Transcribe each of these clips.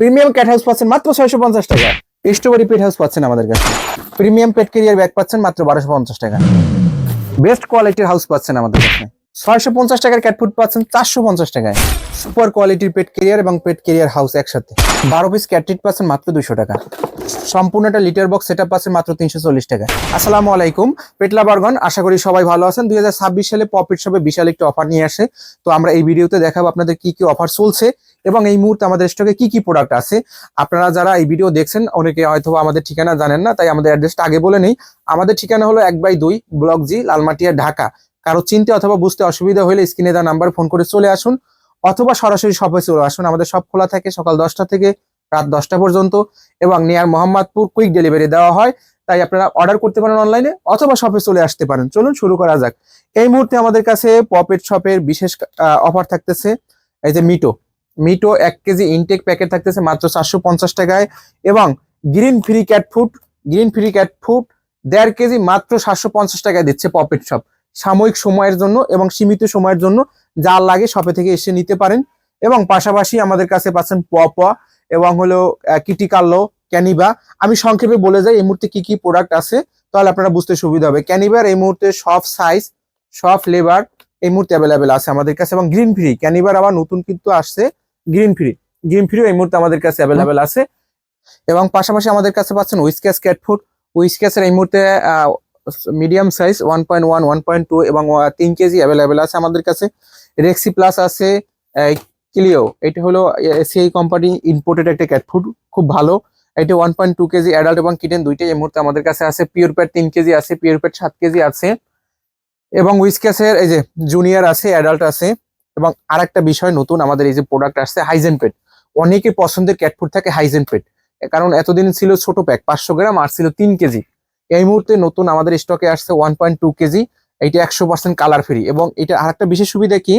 Premium cat house পাচ্ছেন মাত্র ছয়শো পঞ্চাশ টাকা। স্ট্রবেরি পেট হাউস পাচ্ছেন আমাদের কাছে। প্রিমিয়াম পেট কেরিয়ার ব্যাগ পাচ্ছেন মাত্র বারোশো পঞ্চাশ টাকা। বেস্ট কোয়ালিটির হাউস পাচ্ছেন আমাদের কাছে। ছয়শো পঞ্চাশ টাকার ক্যাট ফুড পাচ্ছেন চারশো পঞ্চাশ টাকায়। সুপার কোয়ালিটির পেট কেরিয়ার এবং পেট কেরিয়ার হাউস একসাথে। বারো পিস ক্যাট ট্রিট পাচ্ছেন মাত্র দুশো টাকা। সম্পূর্ণ একটা লিটার বক্স সেট আপ পাচ্ছেন মাত্র তিনশো চল্লিশ টাকা আসসালামু আলাইকুম পেটলা বারগন আশা করি সবাই ভালো আছেন। দুই হাজার ছাব্বিশ সালে পপিট শপে বিশাল একটি অফার নিয়ে আসে। তো আমরা এই ভিডিওতে দেখাবো আপনাদের কি কি অফার চলছে। এবং এই মুহূর্তে আমাদের স্টকে কি কি প্রোডাক্ট আছে? আপনারা যারা এই ভিডিও দেখছেন, অনেকে হয়তো আমাদের ঠিকানা জানেন না, তাই আমাদের অ্যাড্রেসটা আগে বলে নেই। আমাদের ঠিকানা হলো এক বাই দুই, ব্লক জি, লালমাটিয়া, ঢাকা। কারও চিনতে অথবা বুঝতে অসুবিধা হলে স্ক্রিনে দেওয়া নাম্বার ফোন করে চলে আসুন, অথবা সরাসরি শপে চলে আসুন। আমাদের সব খোলা থাকে সকাল দশটা থেকে রাত দশটা পর্যন্ত এবং নিয়ার মোহাম্মদপুর কুইক ডেলিভারি দেওয়া হয়। তাই আপনারা অর্ডার করতে পারেন অনলাইনে অথবা শপে চলে আসতে পারেন। চলুন শুরু করা যাক। এই মুহূর্তে আমাদের কাছে পপেট শপের বিশেষ অফার থাকতেছে, এই যে মিটো মিটো এক কেজি ইনটেক প্যাকেট থাকতেছে মাত্র চারশো পঞ্চাশ টাকায় এবং green free cat food green free cat food দেড় কেজি মাত্র সাতশো পঞ্চাশ টাকায় দিচ্ছে পপেট শপ সাময়িক সময়ের জন্য এবং সীমিত সময়ের জন্য যা লাগে শপে থেকে এসে নিতে পারেন এবং পাশাপাশি আমাদের কাছে পাচ্ছেন পপ এবং হলো কিটিকাল্লো ক্যানিবা আমি সংক্ষেপে বলে যাই, এই মুহূর্তে কি কি প্রোডাক্ট আছে, তাহলে আপনারা বুঝতে সুবিধা হবে। ক্যানিবার এই মুহূর্তে সব সাইজ সব ফ্লেভার এই মুহূর্তে অ্যাভেলেবেল আছে আমাদের কাছে এবং গ্রিন ফ্রি ক্যানিবার আবার নতুন কিন্তু আসছে গ্রিন ফ্রি গ্রিন ফ্রিও এই মুহূর্তে আমাদের কাছে অ্যাভেলেবেল আছে। এবং পাশাপাশি আমাদের কাছে পাচ্ছেন উইসক্যাস ক্যাট ফুড উইসক্যাসের এই মুহূর্তে medium size one point one one point two এবং তিন কেজি অ্যাভেলেবেল আছে আমাদের কাছে। রেক্সি প্লাস আছে ক্লিও এটা হলো সেই কোম্পানি ইম্পোর্টেড একটা ক্যাট ফুড খুব ভালো। এটা one point two KG adult এবং কিটেন দুইটাই এই মুহূর্তে আমাদের কাছে আছে। পিওর প্যাট তিন কেজি আছে পিওর প্যাট সাত কেজি আছে। এবং উইসক্যাসের এই যে জুনিয়র আছে অ্যাডাল্ট আছে। এবং আরেকটা বিষয় নতুন, আমাদের এই যে প্রোডাক্ট আসছে হাইজেন পেট অনেকের পছন্দের ক্যাট ফুড থাকে হাইজেন পেট কারণ এতদিন ছিল ছোট প্যাক পাঁচশো গ্রাম, আর ছিল তিন কেজি। এই মুহূর্তে নতুন আমাদের স্টকে আসছে ওয়ান পয়েন্ট টু কেজি। এইটা একশো পার্সেন্ট কালার ফ্রি এবং এটা আরেকটা বিশেষ সুবিধা কি?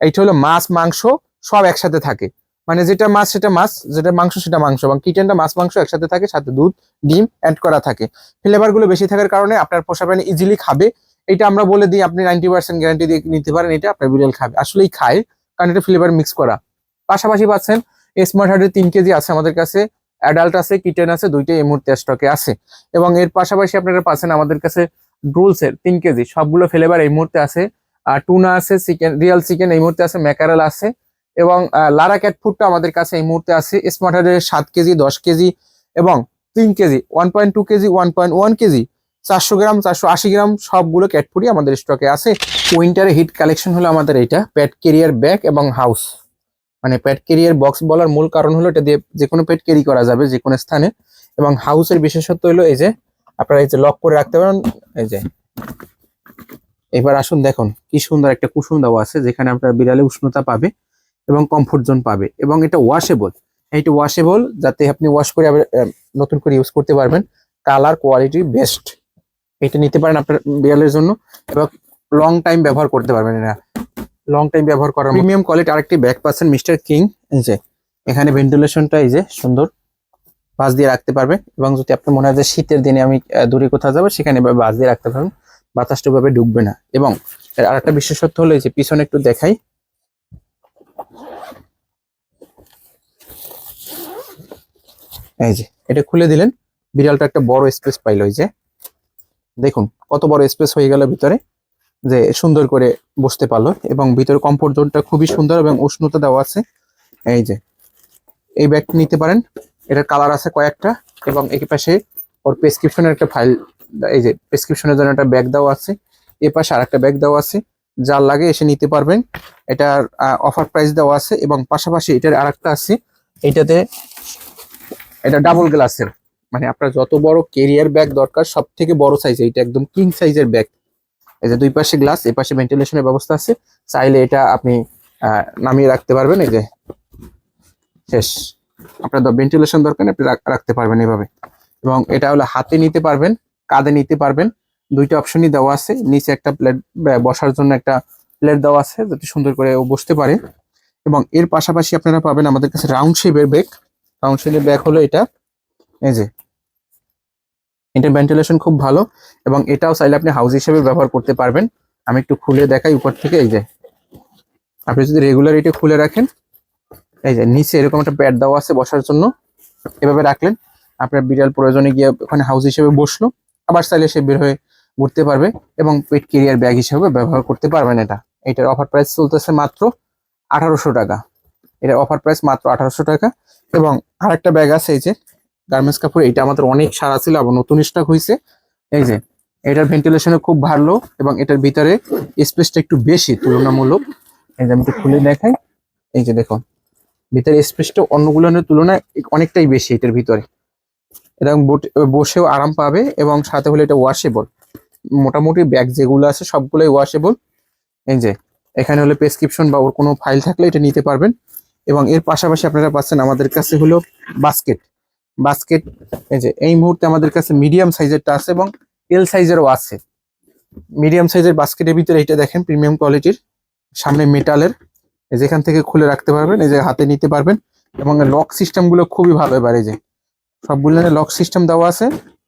এইটা হলো মাছ, মাংস সব একসাথে থাকে। মানে যেটা মাছ, সেটা মাছ, যেটা মাংস, সেটা মাংস। এবং কিচেনটা মাছ, মাংস একসাথে থাকে, সাথে দুধ, ডিম অ্যাড করা থাকে। ফ্লেভারগুলো বেশি থাকার কারণে আপনার পোষা প্রাণী ইজিলি খাবে। এটা আমরা বলে দিই, আপনি নাইনটি পার্সেন্ট গ্যারান্টি দিয়ে নিতে পারেন, এটা আপনার বিড়াল খাবে। আসলেই খায়, কারণ এটা ফ্লেভার মিক্স করা। পাশাপাশি পাচ্ছেন স্মার্ট হার্টের তিন কেজি আছে আমাদের কাছে অ্যাডাল্ট আছে কিটেন আছে, দুইটাই এই মুহূর্তে স্টকে আছে। এবং এর পাশাপাশি আপনারা পাচ্ছেন আমাদের কাছে রুলস এর তিন কেজি, সবগুলো ফ্লেভার এই মুহূর্তে আছে। আর টুনা আছে চিকেন রিয়াল চিকেন এই মুহূর্তে আছে ম্যাকারেল আছে। এবং লারা ক্যাট ফুডটা আমাদের কাছে এই মুহূর্তে আছে স্মার্ট হার্টের সাত কেজি, দশ কেজি এবং তিন KG one point two KG one point one KG. চারশো গ্রাম, চারশো আশি গ্রাম সবগুলো ক্যাট ফুডই আমাদের স্টকে আছে। উইন্টারে হিট কালেকশন হলো আমাদের এটা প্যাট কেরিয়ার ব্যাগ এবং হাউস মানে প্যাট কেরিয়ার বক্স বলার মূল কারণ হলো এটা দিয়ে যে কোনো পেট ক্যারি করা যাবে যে কোনো স্থানে। এবং হাউসের বিশেষত্ব হলো এই যে, আপনারা এই যে লক করে রাখতে পারেন, এই যে। এবার আসুন দেখুন, কি সুন্দর একটা কুসুম দেওয়া আছে, যেখানে আপনার বিড়ালে উষ্ণতা পাবে এবং কমফোর্ট জোন পাবে। এবং এটা ওয়াশেবল এইটা ওয়াশেবল যাতে আপনি ওয়াশ করে আবার নতুন করে ইউজ করতে পারবেন। কালার কোয়ালিটি বেস্ট এটা নিতে পারেন আপনার বিড়ালের জন্য এবং লং টাইম ব্যবহার করতে পারবেন এটা লং টাইম ব্যবহার করার প্রিমিয়াম কোয়ালিটি আরেকটি ব্যাগ পাচ্ছেন মিস্টার কিং যে, এখানে ভেন্টিলেশনটা এই যে, সুন্দর। বাস দিয়ে রাখতে পারবে এবং যদি আপনার মনে হয় যে শীতের দিনে আমি দূরে কোথাও যাব, সেখানে বাস দিয়ে রাখতে পারবেন। বাতাসটা ভাবে ঢুকবে না। এবং এর আরেকটা বিশেষত্ব হলো যে, পিছনে একটু দেখাই। এই যে, এটা খুলে দিলেন। বিড়ালটা একটা বড় স্পেস পাইলো এই যে। দেখুন, কত বড় স্পেস হয়ে গেল ভিতরে যে সুন্দর করে বসতে পারল এবং ভিতরে কমফোর্ট জোনটা খুবই সুন্দর এবং উষ্ণতা দেওয়া আছে। এই যে, এই ব্যাগটি নিতে পারেন। এটার কালার আছে কয়েকটা এবং এই পাশে ওর প্রেসক্রিপশনের একটা ফাইল এই যে প্রেসক্রিপশনের জন্য একটা ব্যাগ দেওয়া আছে। এ পাশে আর একটা ব্যাগ দেওয়া আছে। যার লাগে এসে নিতে পারবেন। এটার অফার প্রাইস দেওয়া আছে এবং পাশাপাশি এটার আরেকটা আছে। এটাতে, এটা ডাবল গ্লাসের মানে আপনার যত বড় কেরিয়ার ব্যাগ দরকার সব থেকে বড় সাইজ এইটা একদম কিং সাইজের ব্যাগ এই যে দুই পাশে গ্লাস এ পাশে ভেন্টিলেশনের ব্যবস্থা আছে। চাইলে এটা আপনি নামিয়ে রাখতে পারবেন। এই যে, শেষ। আপনার ভেন্টিলেশন দরকার আপনি রাখতে পারবেন এভাবে। এবং এটা হলো হাতে নিতে পারবেন, কাঁধে নিতে পারবেন। দুইটা অপশনই দেওয়া আছে। নিচে একটা প্লেট বসার জন্য একটা প্লেট দেওয়া আছে, যাতে সুন্দর করে ও বসতে পারে। এবং এর পাশাপাশি আপনারা পাবেন আমাদের কাছে রাউন্ড শেপের ব্যাগ রাউন্ড শেপের ব্যাগ হলো এটা। এই যে। এটা ভেন্টিলেশন খুব ভালো এবং এটাও চাইলে আপনি হাউস হিসেবে ব্যবহার করতে পারবেন। আমি একটু খুলে দেখাই উপর থেকে, এই যে। আপনি যদি রেগুলার এটা খুলে রাখেন, এই যে, নিচে এরকম একটা প্যাড দেওয়া আছে বসার জন্য, এভাবে রাখলেন, আপনার বিড়াল প্রয়োজনে গিয়ে ওখানে হাউস হিসেবে বসল, আবার চাইলে সে বের হয়ে ঘুরতে পারবে এবং পেট কেরিয়ার ব্যাগ হিসেবে ব্যবহার করতে পারবেন এটা। এটার অফার প্রাইস চলতেছে মাত্র আঠারোশো টাকা। এটার অফার প্রাইস মাত্র আঠারোশো টাকা এবং আরেকটা ব্যাগ আছে এই যে গার্মেন্টস কাপড়, এটা আমাদের অনেক সারা ছিল আবার নতুন স্টক হয়েছে এই যে, এটার ভেন্টিলেশনে খুব ভালো এবং এটার ভিতরে স্পেসটা একটু বেশি, তুলনামূলক। এই যে আমি একটু খুলে দেখাই। এই যে দেখুন, ভিতরে স্পেসটা অন্যগুলোর তুলনায় অনেকটাই বেশি এটার ভিতরে। বট- বসেও আরাম পাবে এবং সাথে হলে এটা ওয়াশেবল মোটামুটি ব্যাগ যেগুলো আছে সবগুলোই ওয়াশেবল এই যে, এখানে হলে প্রেসক্রিপশন বা ওর কোনো ফাইল থাকলে এটা নিতে পারবেন। এবং এর পাশাপাশি আপনারা পাচ্ছেন আমাদের কাছে হলো বাস্কেট বাস্কেট এই যে, এই মুহূর্তে আমাদের কাছে মিডিয়াম সাইজেরটা আছে এবং এল সাইজেরও আছে। মিডিয়াম সাইজের বাস্কেটের ভিতরে এটা দেখেন প্রিমিয়াম কোয়ালিটির সামনে মেটালের যেখান থেকে খুলে রাখতে পারবেন, এই যে হাতে নিতে পারবেন এবং লক সিস্টেমগুলো খুবই ভালো এবার, এই যে। সবগুলো লক সিস্টেম দেওয়া আছে,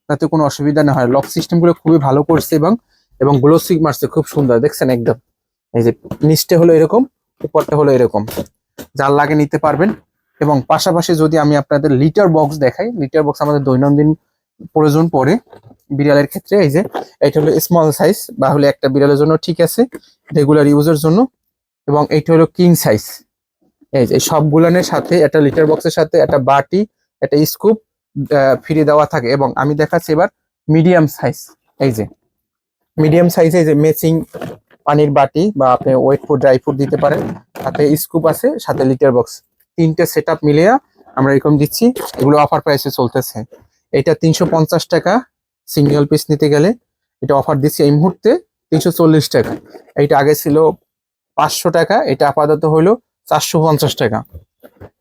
তাতে কোনো অসুবিধা না হয়। লক সিস্টেমগুলো খুবই ভালো করছে এবং এবং গ্লোসিক মারছে, খুব সুন্দর, দেখছেন একদম? এই যে, নিচটা হলো এরকম, উপরটা হলো এরকম। যার লাগে নিতে পারবেন। এবং পাশাপাশি যদি আমি আপনাদের লিটার বক্স দেখাই লিটার বক্স আমাদের দৈনন্দিন প্রয়োজন পড়ে বিড়ালের ক্ষেত্রে, এই যে এটা হলো স্মল সাইজ বা হলে একটা বিড়ালের জন্য ঠিক আছে রেগুলার ইউজের জন্য, এবং এইটা হলো কিং সাইজ এই যে সবগুলানের সাথে, একটা লিটার বক্সের সাথে, একটা বাটি, একটা স্কুপ ফ্রি দেওয়া থাকে, এবং আমি দেখাচ্ছি এবার মিডিয়াম সাইজ এই যে মিডিয়াম সাইজে যে ম্যাচিং পানির বাটি, বা আপনি ওয়েট ফুড ড্রাই ফুড দিতে পারেন সাথে স্কুপ আছে, সাথে লিটার বক্স তিনটে সেট আপ মিলিয়ে আমরা এরকম দিচ্ছি। এগুলো অফার প্রাইসে চলতেছে। এটা তিনশো পঞ্চাশ টাকা সিঙ্গেল পিস নিতে গেলে। এটা অফার দিচ্ছি এই মুহূর্তে তিনশো চল্লিশ টাকা। এইটা আগে ছিল পাঁচশো টাকা, এটা আপাতত হলো চারশো পঞ্চাশ টাকা।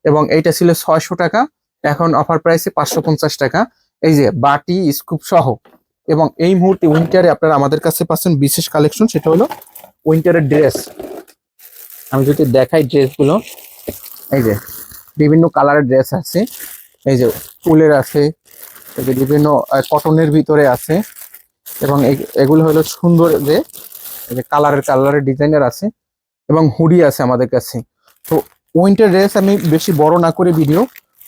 এবং এইটা ছিল ছয়শো টাকা, এখন অফার প্রাইসে পাঁচশো পঞ্চাশ টাকা। এই যে বাটি স্কুপ সহ। এবং এই মুহূর্তে উইন্টারে আপনারা আমাদের কাছে পাচ্ছেন বিশেষ কালেকশন সেটা হলো উইন্টারের ড্রেস আমি যদি দেখাই ড্রেসগুলো এই যে, বিভিন্ন কালারের ড্রেস আছে, এই যে উলের আছে, এই যে বিভিন্ন কটনের ভিতরে আছে, এবং এগুলো হলো সুন্দর যে, এই যে কালারের কালারের ডিজাইনার আছে, এবং হুডি আছে আমাদের কাছে। তো উইন্টার ড্রেস আমি বেশি বড় না করে ভিডিও,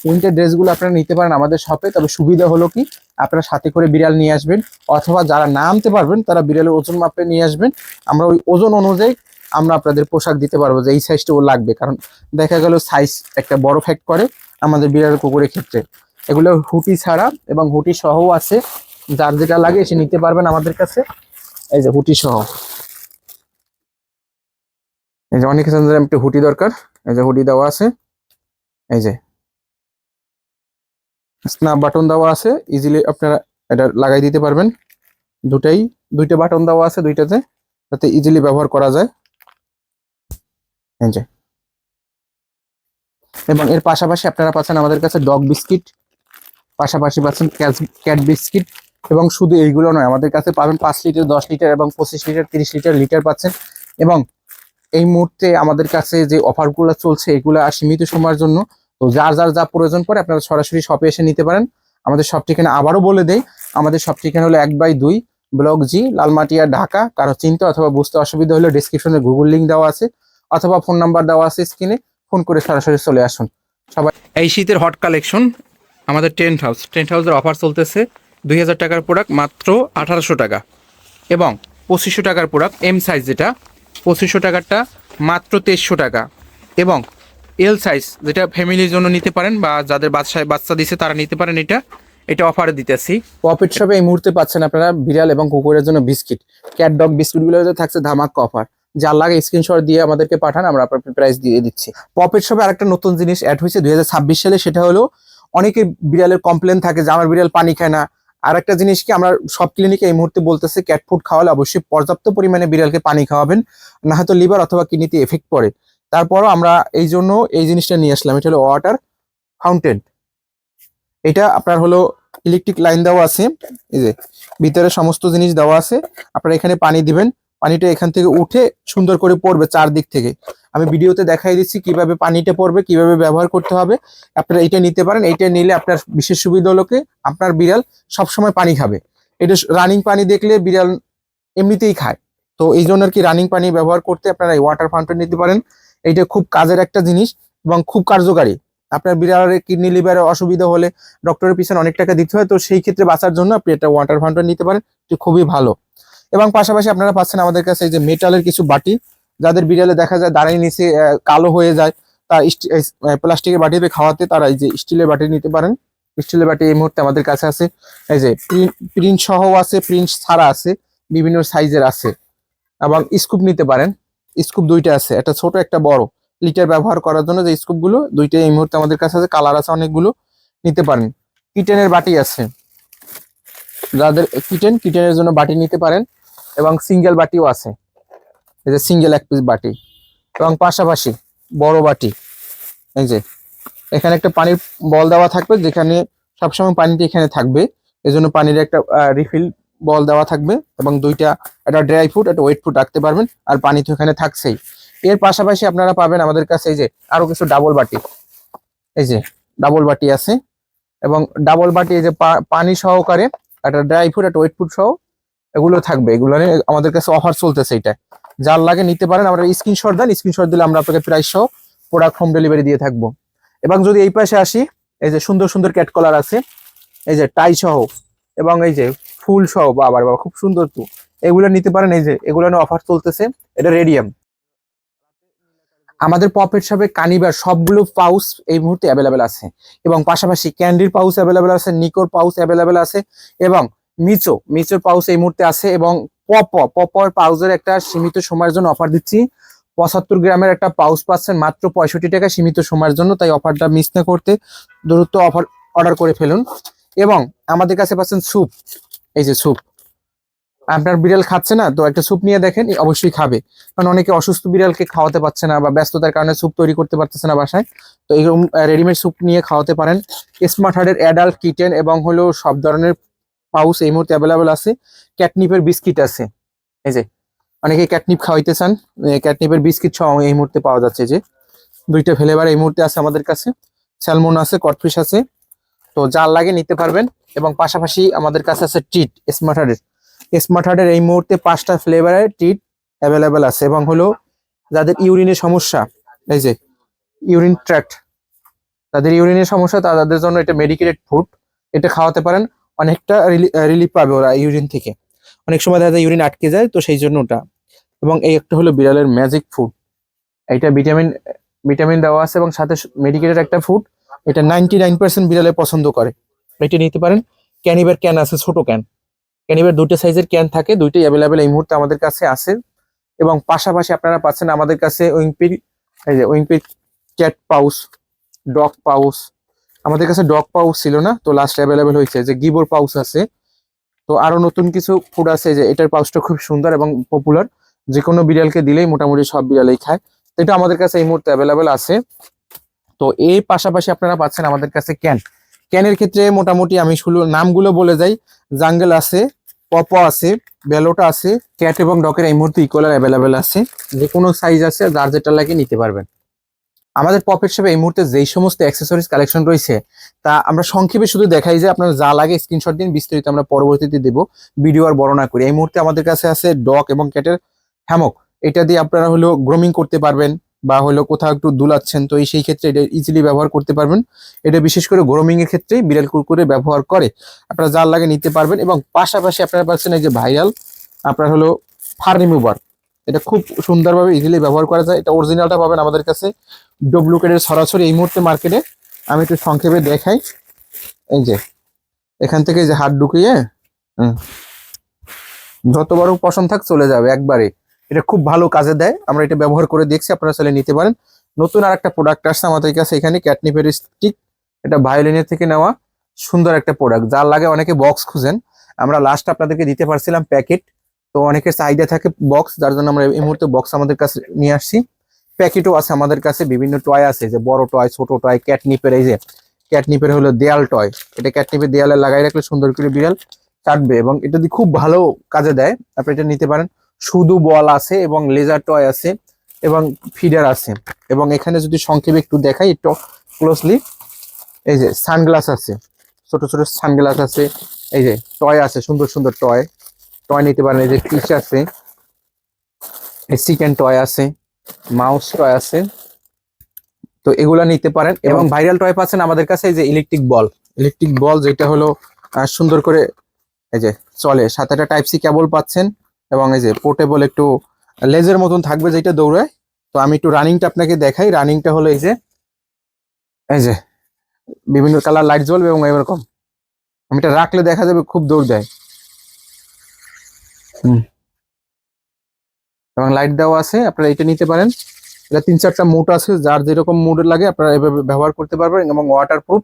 উইন্টার ড্রেসগুলো আপনারা নিতে পারেন আমাদের শপে, তবে সুবিধা হলো কি, আপনারা সাথে করে বিড়াল নিয়ে আসবেন, অথবা যারা না আনতে পারবেন, তারা বিড়ালের ওজন মাপে নিয়ে আসবেন। আমরা ওই ওজন অনুযায়ী আমরা আপনাদের পোশাক দিতে পারব যে এই সাইজটা ও লাগবে। কারণ দেখা গেল সাইজ একটা বড় ফ্যাক্ট করে আমাদের বিড়াল কুকুরের ক্ষেত্রে। এগুলো হুটি ছাড়া এবং হুটি সহও আছে। যার যেটা লাগে সে নিতে পারবেন আমাদের কাছে। এই যে হুটি সহ। এই যে অনেক একটু হুটি দরকার। এই যে হুটি দেওয়া আছে। এই যে স্ন্যাপ বাটন দেওয়া আছে। ইজিলি আপনারা এটা লাগাই দিতে পারবেন। দুটাই, দুইটা বাটন দেওয়া আছে দুইটাতে। যাতে ইজিলি ব্যবহার করা যায়। এই যে। এবং এর পাশাপাশি আপনারা পাচ্ছেন আমাদের কাছে ডগ বিস্কিট পাশাপাশি পাচ্ছেন ক্যাট বিস্কিট এবং শুধু এইগুলো নয়, আমাদের কাছে পাবেন পাঁচ লিটার দশ লিটার এবং পঁচিশ লিটার তিরিশ লিটার লিটার পাচ্ছেন। এবং এই মুহূর্তে আমাদের কাছে যে অফারগুলো চলছে, এগুলো আর সীমিত সময়ের জন্য, তো যার যার যা প্রয়োজন পড়ে আপনারা সরাসরি শপে এসে নিতে পারেন। আমাদের সব ঠিকানা আবারও বলে দেই, আমাদের সব ঠিকানা হলো এক বাই দুই, ব্লক জি, লালমাটিয়া, ঢাকা। কারও চিন্তা অথবা বুঝতে অসুবিধা হলে ডিসক্রিপশনে গুগল লিঙ্ক দেওয়া আছে। অথবা ফোন নাম্বার দেওয়া আছে স্ক্রিনে ফোন করে সরাসরি চলে আসুন। সবাই এই শীতের হট কালেকশন আমাদের টেন্ট হাউস। টেন্ট হাউসের অফার চলতেছে দুই হাজার টাকার প্রোডাক্ট মাত্র আঠারোশো টাকা এবং পঁচিশশো টাকার প্রোডাক্ট এম সাইজ যেটা পঁচিশশো টাকারটা মাত্র তেইশশো টাকা এবং এল সাইজ যেটা ফ্যামিলির জন্য নিতে পারেন বা যাদের বাচ্চায় বাচ্চা দিছে তারা নিতে পারেন এটা। এটা অফারে দিতেছি। পপেট শপে এই মুহূর্তে পাচ্ছেন আপনারা বিড়াল এবং কুকুরের জন্য বিস্কিট। ক্যাট ডগ বিস্কিটগুলো থাকছে ধামাক অফার যার লাগে স্ক্রিনশট দিয়ে আমাদেরকে পাঠান, আমরা আপনার প্রাইস দিয়ে দিচ্ছি। পপেট শপে আরেকটা নতুন জিনিস অ্যাড হয়েছে দু হাজার ছাব্বিশ সালে, সেটা হলো অনেকে বিড়ালের কমপ্লেন থাকে যে, আমার বিড়াল পানি খায় না। আর একটা জিনিস কি, আমরা সব ক্লিনিকে এই মুহূর্তে বলতেছে ক্যাট ফুড খাওয়ালে অবশ্যই পর্যাপ্ত পরিমাণে বিড়ালকে পানি খাওয়াবেন, না হয়তো লিভার অথবা কিডনিতে এফেক্ট পড়ে। তারপরও আমরা এই জন্য এই জিনিসটা নিয়ে আসলাম, এটা হলো ওয়াটার ফাউন্টেন এটা আপনার হলো ইলেকট্রিক লাইন দেওয়া আছে, এই যে, ভিতরে সমস্ত জিনিস দেওয়া আছে, আপনারা এখানে পানি দিবেন পানিটা এখান থেকে উঠে সুন্দর করে পড়বে চারদিক থেকে। আমি ভিডিওতে দেখাই দিচ্ছি কীভাবে পানিটা পড়বে, কীভাবে ব্যবহার করতে হবে। আপনারা এটা নিতে পারেন, এইটা নিলে আপনার বিশেষ সুবিধা হলো আপনার বিড়াল সবসময় পানি খাবে। এটা রানিং পানি দেখলে বিড়াল এমনিতেই খায়। তো এই জন্য আর কি রানিং পানি ব্যবহার করতে আপনারা এই ওয়াটার ফাউন্টেন নিতে পারেন। এইটা খুব কাজের একটা জিনিস এবং খুব কার্যকারী। আপনার বিড়ালের কিডনি লিভারের অসুবিধা হলে ডক্টরের পিছনে অনেক টাকা দিতে হয়, তো সেই ক্ষেত্রে বাঁচার জন্য আপনি একটা ওয়াটার ফাউন্টেন নিতে পারেন। এটি খুবই ভালো। এবং পাশাপাশি আপনারা পাচ্ছেন আমাদের কাছে এই যে মেটালের কিছু বাটি, যাদের বিড়ালে দেখা যায় দাঁড়িয়ে নিচে কালো হয়ে যায়, তার প্লাস্টিকের বাটিতে খাওয়াতে তারা এই যে স্টিলের বাটি নিতে পারেন। স্টিলের বাটি এই মুহূর্তে আমাদের কাছে আছে। এই যে প্রিন্ট সহ আছে প্রিন্ট ছাড়া আছে, বিভিন্ন সাইজের আছে। এবং স্কুপ নিতে পারেন। স্কুপ দুইটা আছে, একটা ছোট, একটা বড়। লিটার ব্যবহার করার জন্য যে স্কুপগুলো দুইটা এই মুহূর্তে আমাদের কাছে আছে কালার আছে অনেকগুলো, নিতে পারেন। কিটেনের বাটি আছে। যাদের কিটেন কিটেনের জন্য বাটি নিতে পারেন। এবং সিঙ্গেল বাটিও আছে। এই যে সিঙ্গেল এক পিস বাটি এবং পাশাপাশি বড় বাটি। এই যে, এখানে একটা পানির বল দেওয়া থাকবে যেখানে সবসময় পানিটি এখানে থাকবে। এই জন্য পানির একটা রিফিল বল দেওয়া থাকবে এবং দুইটা, একটা ড্রাই ফুড একটা ওয়েট ফুড রাখতে পারবেন আর পানি তো এখানে থাকছেই। এর পাশাপাশি আপনারা পাবেন আমাদের কাছে এই যে আরও কিছু ডাবল বাটি। এই যে ডাবল বাটি আছে এবং ডাবল বাটি এই যে পানি সহকারে একটা ড্রাই ফুড একটা ওয়েট ফুড সহ এগুলো থাকবে। এগুলো নিয়ে আমাদের কাছে অফার চলতেছে এটা যার লাগে নিতে পারেন, আমরা স্ক্রিনশট দেন স্ক্রিনশট দিলে আমরা আপনাকে প্রাইস সহ প্রোডাক্ট হোম ডেলিভারি দিয়ে থাকব। এবং যদি এই পাশে আসি, এই যে সুন্দর সুন্দর ক্যাট কলার আছে, এই যে টাই সহ, এবং এই যে ফুল সহ বাবার বাবা, খুব সুন্দর তো। এগুলো নিতে পারেন, এই যে এগুলো অফার চলতেছে, এটা রেডিয়াম আমাদের পপেট শপে কানিবার সবগুলো পাউস এই মুহূর্তে অ্যাভেলেবেল আছে। এবং পাশাপাশি ক্যান্ডির পাউস অ্যাভেলেবেল আছে নিকোর পাউস অ্যাভেলেবেল আছে, এবং মিচো, মিচোর পাউস এই মুহূর্তে আছে এবং পপ, পপর পাউসের একটা সীমিত সময়ের জন্য অফার দিচ্ছি। পঁচাত্তর গ্রামের একটা পাউস পাচ্ছেন মাত্র পঁয়ষট্টি টাকা সীমিত সময়ের জন্য, তাই অফারটা মিস না করতে দ্রুত অফার অর্ডার করে ফেলুন। এবং আমাদের কাছে পাচ্ছেন স্যুপ এই যে স্যুপ আপনার বিড়াল খাচ্ছে না, তো একটা স্যুপ নিয়ে দেখেন অবশ্যই খাবে। কারণ অনেকে অসুস্থ বিড়ালকে খাওয়াতে পারছে না বা ব্যস্ততার কারণে স্যুপ তৈরি করতে পারতেছে না বাসায়। তো এরকম রেডিমেড স্যুপ নিয়ে খাওয়াতে পারেন। স্মার্ট হার্টের অ্যাডাল্ট কিটেন এবং হলো সব ধরনের পাউস এই মুহূর্তে অ্যাভেলেবেল আছে। ক্যাটনিপের বিস্কিট আছে। এই যে অনেকে ক্যাটনিপ খাওয়াইতে চান। ক্যাটনিপের বিস্কিট সহ এই মুহূর্তে পাওয়া যাচ্ছে যে। দুইটা ফ্লেভার এই মুহূর্তে আছে আমাদের কাছে। স্যালমন আছে কটফিশ আছে। তো যার লাগে নিতে পারবেন এবং পাশাপাশি আমাদের কাছে আছে ট্রিট স্মার্ট হার্টের স্মার্ট হার্টের এই মুহূর্তে পাঁচটা ফ্লেভারের ট্রিট অ্যাভেলেবেল আছে এবং হলো যাদের ইউরিনের সমস্যা, এই যে ইউরিন ট্র্যাক্ট তাদের ইউরিনের সমস্যা, তাদের জন্য এটা মেডিকেটেড ফুড এটা খাওয়াতে পারেন। অনেকটা রিলিফ পাবে ওরা ইউরিন থেকে। অনেক সময় দেখা যায় ইউরিন আটকে যায়, তো সেই জন্য ওটা। এবং এই একটা হলো বিড়ালের ম্যাজিক ফুড এটা ভিটামিন ভিটামিন দেওয়া আছে এবং সাথে মেডিকেটেড একটা ফুড এটা নাইনটি নাইন পার্সেন্ট বিড়ালে পছন্দ করে। এটা নিতে পারেন। ক্যানিবার ক্যান আছে, ছোট ক্যান ক্যানিবার দুটো সাইজের ক্যান থাকে, দুইটাই অ্যাভেলেবেল এই মুহূর্তে আমাদের কাছে আছে। এবং পাশাপাশি আপনারা পাচ্ছেন আমাদের কাছে উইংপির এই যে উইংপির ক্যাট পাউস ডগ পাউস আমাদের কাছে ডগ পাউস ছিল না, তো লাস্ট অ্যাভেলেবেল হয়েছে। যে গিবোর পাউস আছে, তো আরও নতুন কিছু ফুড আছে যে এটার পাউসটা খুব সুন্দর এবং পপুলার যে কোনো বিড়ালকে দিলেই মোটামুটি সব বিড়ালেই খায়। এটা আমাদের কাছে এই মুহূর্তে অ্যাভেলেবেল আছে। তো এই পাশাপাশি আপনারা পাচ্ছেন আমাদের কাছে ক্যান। ক্যানের ক্ষেত্রে মোটামুটি আমি শুধু নামগুলো বলে যাই। জাঙ্গেল আছে, পপ আছে, বেলোটা আছে, ক্যাট এবং ডকের এই মুহূর্তে ইকুয়ালার অ্যাভেলেবেল আছে। যে কোনো সাইজ আছে, যার যেটা লাগে নিতে পারবেন। আমাদের পপেট শপে এই মুহূর্তে যেই সমস্ত অ্যাক্সেসরিজ কালেকশন রয়েছে, তা আমরা সংক্ষেপে শুধু দেখাই যে আপনার যা লাগে স্ক্রিনশট দিন বিস্তারিত আমরা পরবর্তীতে দেব ভিডিও আর বর্ণনা করি। এই মুহূর্তে আমাদের কাছে আছে ডগ এবং ক্যাটের হ্যামক এটা দিয়ে আপনারা হলো গ্রোমিং করতে পারবেন বা হলো কোথাও একটু দুলাচ্ছেন, তো এই সেই ক্ষেত্রে এটা ইজিলি ব্যবহার করতে পারবেন। এটা বিশেষ করে গ্রোমিং এর ক্ষেত্রে বিড়াল কুকুরে ব্যবহার করে। আপনারা যার লাগে নিতে পারবেন এবং পাশাপাশি আপনারা পাচ্ছেন এই যে ভাইরাল আপনার হলো ফার রিমুভার এটা খুব সুন্দরভাবে ইজিলি ব্যবহার করা যায়। এটা অরিজিনালটা পাবেন আমাদের কাছে। ডুপ্লিকেটের সরাসরি এই মুহূর্তে মার্কেটে আমি একটু সংক্ষেপে দেখাই। এই যে, এখান থেকে যে হাত ঢুকিয়ে যত বড় পশম থাক চলে যাবে একবারে। এটা খুব ভালো কাজে দেয়। আমরা এটা ব্যবহার করে দেখছি, আপনারা চাইলে নিতে পারেন। নতুন আর একটা প্রোডাক্ট আসছে আমাদের কাছে এখানে ক্যাটনিপের স্টিক এটা ভায়োলিনের থেকে নেওয়া সুন্দর একটা প্রোডাক্ট যার লাগে অনেকে বক্স খুঁজেন। আমরা লাস্ট আপনাদেরকে দিতে পারছিলাম প্যাকেট তো অনেকের চাহিদা থাকে বক্স যার জন্য আমরা এই মুহূর্তে বক্স আমাদের কাছে নিয়ে আসছি। প্যাকেটও আছে আমাদের কাছে, বিভিন্ন টয় আছে, যে বড় টয় ছোট টয় ক্যাটনিপের এই যে ক্যাটনিপের হলো দেয়াল টয় এটা ক্যাটনিপের দেয়ালে লাগাই রাখলে সুন্দর করে বিড়াল কাটবে এবং এটা খুব ভালো কাজে দেয়, আপনি এটা নিতে পারেন। শুধু বল আছে এবং লেজার টয় আছে এবং ফিডার আছে এবং এখানে যদি সংক্ষেপে একটু দেখাই, একটু ক্লোজলি এই যে সানগ্লাস আছে, ছোট ছোট সানগ্লাস আছে, এই যে টয় আছে, সুন্দর সুন্দর টয় টয় নিতে পারেন, এই যে ফিশ আছে চিকেন টয় আছে মাউস টয় আছে। তো এগুলা নিতে পারেন এবং ভাইরাল টয় পাচ্ছেন আমাদের কাছে এই যে ইলেকট্রিক বল ইলেকট্রিক বল যেটা হলো সুন্দর করে এই যে চলে। সাথে একটা টাইপ সি কেবল পাচ্ছেন এবং এই যে পোর্টেবল একটু লেজের মতন থাকবে যেটা দৌড়ায়। তো আমি একটু রানিংটা আপনাকে দেখাই। রানিংটা হলো এই যে এই যে বিভিন্ন কালার লাইট জ্বলবে এবং এরকম। আমি এটা রাখলে দেখা যাবে খুব দৌড় দেয়। হুম। এবং লাইট দেওয়া আছে, আপনারা এটা নিতে পারেন। এটা তিন চারটা মুড আছে, যার যেরকম মুড লাগে আপনারা এভাবে ব্যবহার করতে পারবেন এবং ওয়াটার প্রুফ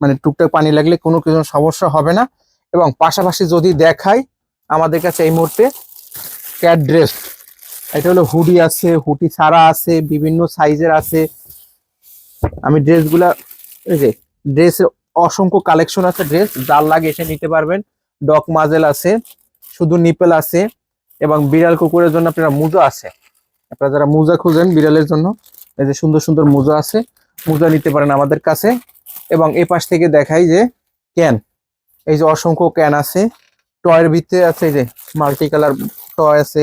মানে টুকটাক পানি লাগলে কোনো কিছু সমস্যা হবে না। এবং পাশাপাশি যদি দেখাই, আমাদের কাছে এই মুহূর্তে ক্যাট ড্রেস এটা হলো হুডি আছে হুডি ছাড়া আছে, বিভিন্ন সাইজের আছে। আমি ড্রেসগুলা এই যে ড্রেসের অসংখ্য কালেকশন আছে ড্রেস যার লাগে এসে নিতে পারবেন। ডক মাজেল আছে, শুধু নিপেল আছে। এবং বিড়াল কুকুরের জন্য আপনারা মুজো আছে। আপনারা যারা মুজা খুঁজেন বিড়ালের জন্য, এই যে সুন্দর সুন্দর মুজা আছে, মুজা নিতে পারেন আমাদের কাছে। এবং এই পাশ থেকে দেখাই যে ক্যান, এই যে অসংখ্য ক্যান আছে। টয়ের ভিতরে আছে যে মাল্টি কালার টয় আছে,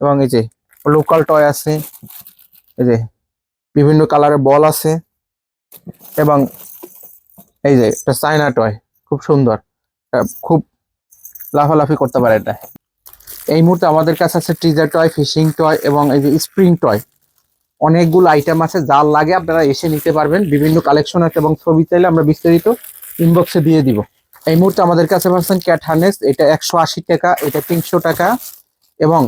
এবং এই যে লোকাল টয় আছে, এই যে বিভিন্ন কালারের বল আছে, এবং এই যে একটা চাইনা টয়, খুব সুন্দর। খুব লাফালাফি করতে পারে এটা। এই মুহূর্তে আমাদের কাছে আছে ট্রিজার টয় ফিশিং টয় এবং এই যে স্প্রিং টয় অনেকগুলো আইটেম আছে যার লাগে আপনারা এসে নিতে পারবেন। বিভিন্ন কালেকশন আছে এবং ছবি চাইলে আমরা বিস্তারিত ইনবক্সে দিয়ে দিব। এই মুহূর্তে আমাদের কাছে পাচ্ছেন ক্যাট হার্নেস এটা একশো আশি টাকা এটা তিনশো টাকা এবং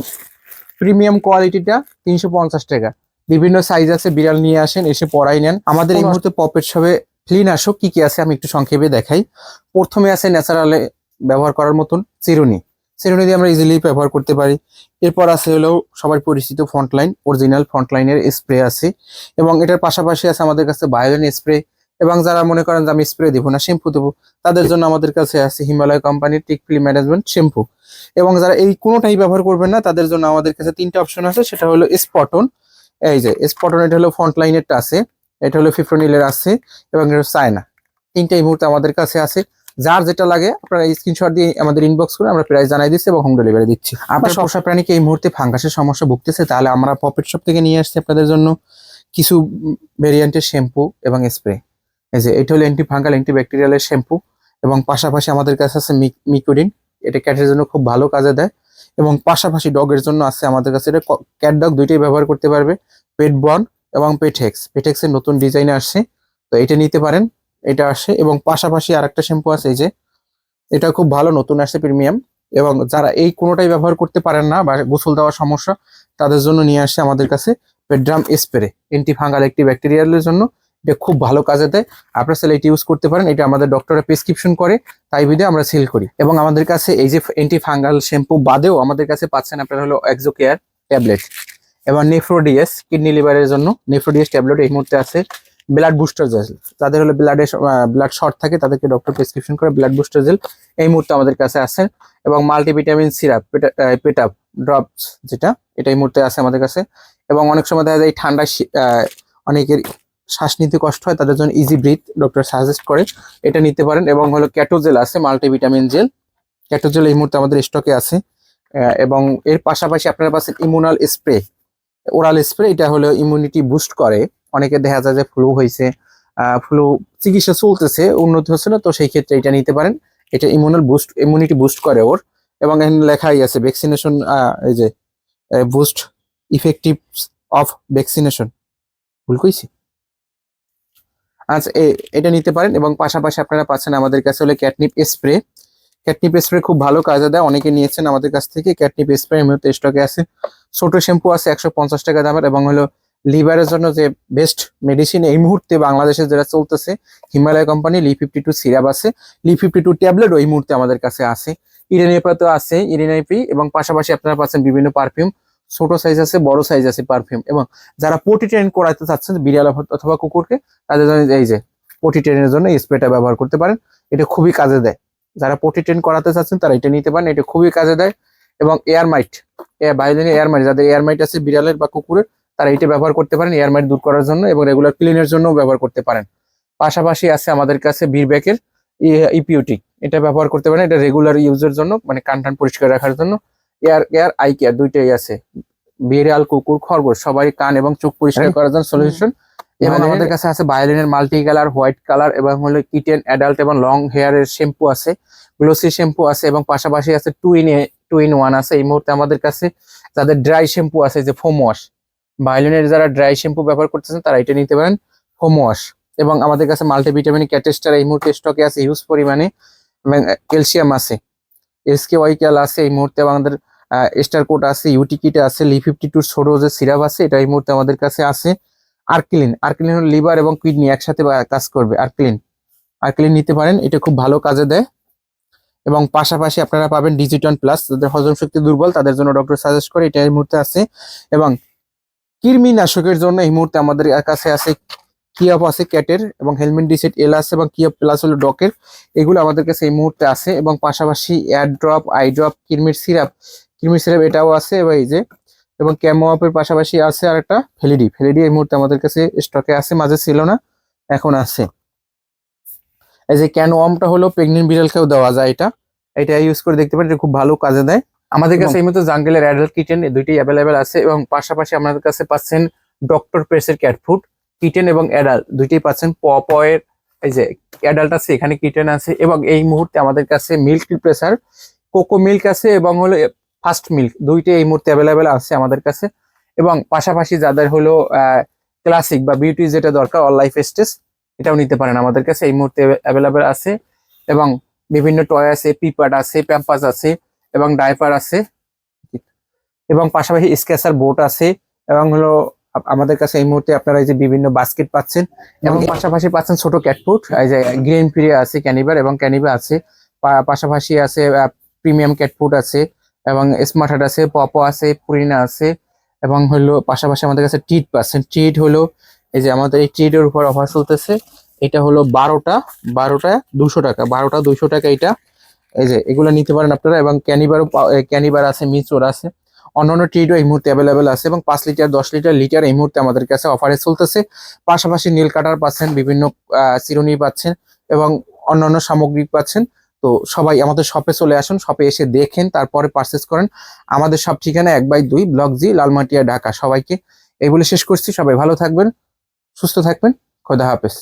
প্রিমিয়াম কোয়ালিটিটা তিনশো পঞ্চাশ টাকা। বিভিন্ন সাইজ আছে বিড়াল নিয়ে আসেন এসে পড়াই নেন। আমাদের এই মুহূর্তে পপেট শপে ক্লিন আসো কি কি আছে আমি একটু সংক্ষেপে দেখাই। প্রথমে আছে ন্যাচারালে ব্যবহার করার মতন চিরুনি। চিরুনি দিয়ে আমরা ইজিলি ব্যবহার করতে পারি। এরপর আছে হলো সবার পরিচিত ফ্রন্টলাইন অরিজিনাল ফ্রন্টলাইনের স্প্রে আছে। এবং এটার পাশাপাশি আছে আমাদের কাছে বায়োলিন স্প্রে এবং যারা মনে করেন যে আমি স্প্রে দিব না শ্যাম্পু দেবো, তাদের জন্য আমাদের কাছে আছে হিমালয় কোম্পানির টিকফিল ম্যানেজমেন্ট শ্যাম্পু এবং যারা এই কোনোটাই ব্যবহার করবেন না, তাদের জন্য আমাদের কাছে তিনটা অপশন আছে, সেটা হলো স্পটন এই যে স্পটন এটা হলো ফ্রন্ট লাইনেরটা আছে, এটা হলো ফিফ্রনিলের আছে, এবং চায়না তিনটা এই মুহূর্তে আমাদের কাছে আছে। যার যেটা লাগে আপনারা স্ক্রিনশট দিয়ে আমাদের ইনবক্স করে আমরা প্রাইস জানাই দিচ্ছি এবং হোম ডেলিভারি দিচ্ছি। আপনার পোষা প্রাণীকে এই মুহূর্তে ফাঙ্গাসের সমস্যা ভুগতেছে তাহলে আমরা পপেট শপ থেকে নিয়ে আসছি আপনাদের জন্য কিছু ভেরিয়েন্টের শ্যাম্পু এবং স্প্রে এই যে এটা হলো অ্যান্টি ফাঙ্গাল অ্যান্টি ব্যাকটেরিয়ালের শ্যাম্পু এবং পাশাপাশি আমাদের কাছে আছে মিকোডিন এটা ক্যাটের জন্য খুব ভালো কাজে দেয় এবং পাশাপাশি ডগের জন্য আছে আমাদের কাছে এটা। ক্যাট ডগ দুইটাই ব্যবহার করতে পারবে। পেট বন এবং পেটেক্স পেটেক্সের নতুন ডিজাইন আসছে তো এটা নিতে পারেন। এটা আসে এবং পাশাপাশি আরেকটা শ্যাম্পু আছে এই যে, এটা খুব ভালো, নতুন আসছে প্রিমিয়াম এবং যারা এই কোনোটাই ব্যবহার করতে পারেন না বা গোসল দেওয়ার সমস্যা, তাদের জন্য নিয়ে আসে আমাদের কাছে পেড্রাম স্প্রে এন্টি ফাঙ্গাল একটি ব্যাকটেরিয়ালের জন্য। এটা খুব ভালো কাজে দেয়। আপনারা সেটা এটা ইউজ করতে পারেন, এটা আমাদের ডক্টরের প্রেসক্রিপশন করে, তাই বিধে আমরা সেল করি। এবং আমাদের কাছে এই যে এন্টি ফাঙ্গাল শ্যাম্পু বাদেও আমাদের কাছে পাচ্ছেন আপনারা হলো এক্সো কেয়ার ট্যাবলেট এবং নেফ্রোডিএস কিডনি লিভারের জন্য। নেফ্রোডিএস ট্যাবলেট এই মুহূর্তে আছে। ব্লাড বুস্টার জেল যাদের হলো ব্লাডের ব্লাড শর্ট থাকে, তাদেরকে ডক্টর প্রেসক্রিপশন করে ব্লাড বুস্টার জেল এই মুহূর্তে আমাদের কাছে আছে এবং মাল্টিভিটামিন সিরাপ পেটাপ ড্রপস যেটা, এটা এই মুহূর্তে আছে আমাদের কাছে। এবং অনেক সময় দেখা যায় ঠান্ডা অনেকের শ্বাস নিতে কষ্ট হয়, তাদের জন্য ইজি ব্রিথ ডক্টর সাজেস্ট করে, এটা নিতে পারেন। এবং হলো ক্যাটোজেল আছে মাল্টিভিটামিন জেল ক্যাটোজেল এই মুহূর্তে আমাদের স্টকে আছে। এবং এর পাশাপাশি আপনার পাচ্ছেন ইমুনাল স্প্রে ওরাল স্প্রে এটা হলো ইমিউনিটি বুস্ট করে। অনেকে দেখা যায় যে ফ্লু হয়েছে ফ্লু চিকিৎসা চলতেছে, উন্নতি হচ্ছে না, তো সেই ক্ষেত্রে এটা নিতে পারেন। এটা ইমিউনাল বুস্ট ইমিউনিটি বুস্ট করে ওর। এবং এখানে লেখাই আছে ভ্যাকসিনেশন এই যে বুস্ট ইফেক্টিভ অফ ভ্যাকসিনেশন ভুল কইছি? আচ্ছা এটা নিতে পারেন। এবং পাশাপাশি আপনারা পাচ্ছেন আমাদের কাছে হলো ক্যাটনিপ স্প্রে ক্যাটনিপ স্প্রে খুব ভালো কাজে দেয়। অনেকে নিয়েছেন আমাদের কাছ থেকে। ক্যাটনিপ স্প্রে মুহূর্তে স্টকে আছে। ছোট শ্যাম্পু আছে, একশো পঞ্চাশ টাকা দামের এবং হলো লিভারের জন্য যে বেস্ট মেডিসিন এই মুহূর্তে বাংলাদেশে যেটা চলতেছে, Himalaya company Liv fifty two syrup আছে। লি ফিফটি টু ট্যাবলেট ওই মুহূর্তে আমাদের কাছে আছে। ইরেনিপা তো আছে ইরেনাইপি এবং পাশাপাশি আপনারা পাচ্ছেন বিভিন্ন পারফিউম ছোট সাইজ আছে, বড় সাইজ আছে পারফিউম এবং যারা পটি ট্রেন করাতে চাচ্ছেন, বিড়াল অথবা কুকুরকে, তাদের জন্য এই যে পটি ট্রেনের জন্য স্প্রেটা ব্যবহার করতে পারেন। এটা খুবই কাজে দেয়। যারা পটি ট্রেন করাতে চাচ্ছেন, তারা এটা নিতে পারেন। এটা খুবই কাজে দেয়। এবং এয়ার মাইট বাইরের এয়ার মাইট যাদের এয়ার মাইট আছে, বিড়ালের বা কুকুরের তারা এটা ব্যবহার করতে পারেন এয়ার মাইট দূর করার জন্য এবং রেগুলার ক্লিনের জন্য ব্যবহার করতে পারেন। পাশাপাশি আছে আমাদের কাছে বীরব্যাকের ইপিউটিক এটা ব্যবহার করতে পারেন এটা রেগুলার ইউজের জন্য মানে কান টান পরিষ্কার রাখার জন্য। এয়ার কেয়ার আই কেয়ার দুইটাই আছে। বিড়াল কুকুর খরগোশ সবাই কান এবং চোখ পরিষ্কার করার জন্য সলিউশন এবং আমাদের কাছে আছে বায়োলিনের মাল্টি কালার হোয়াইট কালার এবং হলো কিটেন অ্যাডাল্ট এবং লং হেয়ারের শ্যাম্পু আছে গ্লোসি শ্যাম্পু আছে এবং পাশাপাশি আছে two in two in one আছে। এই মুহূর্তে আমাদের কাছে যাদের ড্রাই শ্যাম্পু আছে যে ফোম ওয়াশ বায়োলিনের যারা ড্রাই শ্যাম্পু ব্যবহার করতেছেন, তারা এটা নিতে পারেন ফোম ওয়াশ এবং আমাদের কাছে মাল্টিভিটামিন ক্যাটেস্টার এই মুহূর্তে স্টকে আছে হিউজ পরিমাণে ক্যালসিয়াম আছে এসকে ওয়াইকাল আছে, এই মুহূর্তে আমাদের স্টার কোট আছে ইউটিকিট আছে লি ফিফটি টু ছোট যে সিরাপ আছে, এটা এই মুহূর্তে আমাদের কাছে আছে। আর্কিলিন আর্কিলিন হল লিভার এবং কিডনি একসাথে কাজ করবে আর্কিলিন আর্কিলিন নিতে পারেন, এটা খুব ভালো কাজে দেয়। এবং পাশাপাশি আপনারা পাবেন ডিজিটন প্লাস যাদের হজম শক্তি দুর্বল, তাদের জন্য ডক্টর সাজেস্ট করে, এটা এই মুহূর্তে আছে। এবং কৃমিনাশকের জন্য এই মুহূর্তে আমাদের কাছে আছে কিয়াপ আছে ক্যাটের এবং হেলমেট ডিসেট এল আছে এবং কিয়াপ প্লাস হলো ডকের। এগুলো আমাদের কাছে এই মুহূর্তে আছে এবং পাশাপাশি এয়ার ড্রপ আই ড্রপ কিরমির সিরাপ। কৃমির সিরাপ এটাও আছে এবং এই যে। এবং ক্যামোয়াপের পাশাপাশি আছে আর একটা ফেলিডি ফেলিডি এই মুহূর্তে আমাদের কাছে স্টকে আছে, মাঝে ছিল না, এখন আছে। এই যে ক্যানোয়ামটা হলো প্রেগনেন্ট বিড়ালকেও দেওয়া যায় এটা। এটা ইউজ করে দেখতে পারেন, এটা খুব ভালো কাজে দেয়। আমাদের কাছে এই মতো জাঙ্গেলের অ্যাডাল্ট কিচেন দুইটি অ্যাভেলেবেল আছে এবং পাশাপাশি আমাদের কাছে পাচ্ছেন ডক্টর প্রেসের ক্যাট ফুড কিটেন এবং অ্যাডাল্ট দুইটাই পাচ্ছেন পপয়ের এই যে অ্যাডাল্ট আছে এখানে কিটেন আছে এবং এই মুহূর্তে আমাদের কাছে মিল্ক প্রেসার কোকো মিল্ক আছে এবং হলো ফার্স্ট মিল্ক দুইটাই এই মুহূর্তে অ্যাভেলেবেল আছে আমাদের কাছে এবং পাশাপাশি যাদের হলো ক্লাসিক বা বিউটি যেটা দরকার অল লাইফ স্টেজ এটাও নিতে পারেন আমাদের কাছে। এই মুহূর্তে অ্যাভেলেবেল আছে এবং বিভিন্ন টয় আছে পিপাট আছে প্যাম্পাস আছে এবং ডাইপার আছে। এবং পাশাপাশি স্কেচার বোট আছে এবং হলো আমাদের কাছে এই মুহূর্তে আপনারা এই যে বিভিন্ন বাস্কেট পাচ্ছেন এবং পাশাপাশি পাচ্ছেন ছোট ক্যাটফুট এই যে গ্রিন ফিরে আছে ক্যানিবার এবং ক্যানিবা আছে। পাশাপাশি আছে প্রিমিয়াম ক্যাটফুট আছে এবং স্মার্ট হার্ট আছে পপো আছে পুরিনা আছে এবং হলো পাশাপাশি আমাদের কাছে টিট পাচ্ছেন। টিট হলো এই যে আমাদের এই টিটের উপর অফার চলতেছে। এটা হলো বারোটা বারোটা দুশো টাকা বারোটা দুশো টাকা এটা। এই যে, এগুলো নিতে পারেন আপনারা এবং ক্যানিবারও ক্যানিবার আছে, মিচোর আছে। অন্যান্য ট্রিটও এই মুহূর্তে অ্যাভেলেবেল আছে এবং পাঁচ লিটার, দশ লিটার লিটার এই মুহূর্তে আমাদের কাছে অফারে চলতেছে। পাশাপাশি নীল কাটার পাচ্ছেন, বিভিন্ন চিরুনি পাচ্ছেন এবং অন্যান্য সামগ্রী পাচ্ছেন। তো সবাই আমাদের শপে চলে আসুন শপে এসে দেখেন, তারপরে পারচেস করেন। আমাদের সব ঠিকানা এক বাই দুই, ব্লক জি, লালমাটিয়া, ঢাকা। সবাইকে এই বলে শেষ করছি। সবাই ভালো থাকবেন, সুস্থ থাকবেন। খোদা হাফেজ।